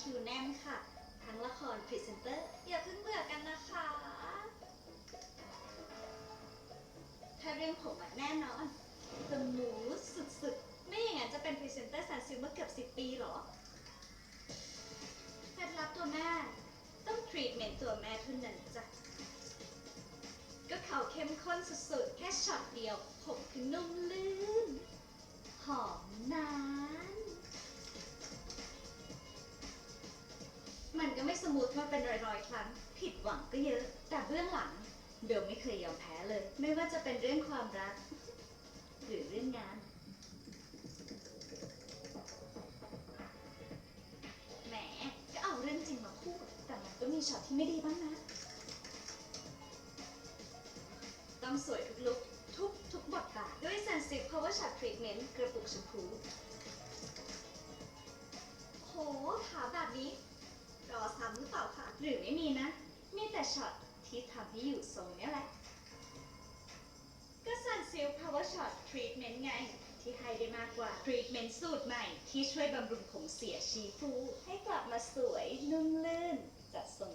คิวแน่นค่ะ ทั้งละครพรีเซนเตอร์อย่าเพิ่งเบื่อกันนะคะ ถ้าเรื่องผมอะแน่นอนสมูทสุดๆ ไม่อย่างนั้นจะเป็นพรีเซนเตอร์ซันซิลมาเกือบ 10 ปีหรอเคล็ดลับตัวแม่ต้องทรีทเมนต์ตัวแม่เท่านั้นจ้ะก็เขาเข้มข้นสุดๆ แค่ช็อตเดียว มูทมาเป็นร้อยๆครั้ง ผิดหวังก็เยอะ แต่เบื้องหลังเบลไม่เคยยอมแพ้เลย ไม่ว่าจะเป็นเรื่องความรัก หรือเรื่องงาน แหม ก็เอาเรื่องจริงมาพูด แต่มันก็มีช็อตที่ไม่ดีบ้างนะ ต้องสวยทุกลุกทุกทุกบทบาทด้วย Sensitive Power Shot Treatment กระปุกชมพูโหถามแบบนี้ อซ้ำหรือเปล่าคะหรือไม่มีนะ มีแต่ช็อตที่ทำให้อยู่ทรงเนี้ยแหละ ก็ซันซิลพาวเวอร์ช็อตทรีทเมนต์ไง ที่ให้ได้มากกว่าทรีทเมนต์สูตรใหม่ ที่ช่วยบำรุงผมเสียชีฟู ให้กลับมาสวยนุ่มลื่นจัดทรง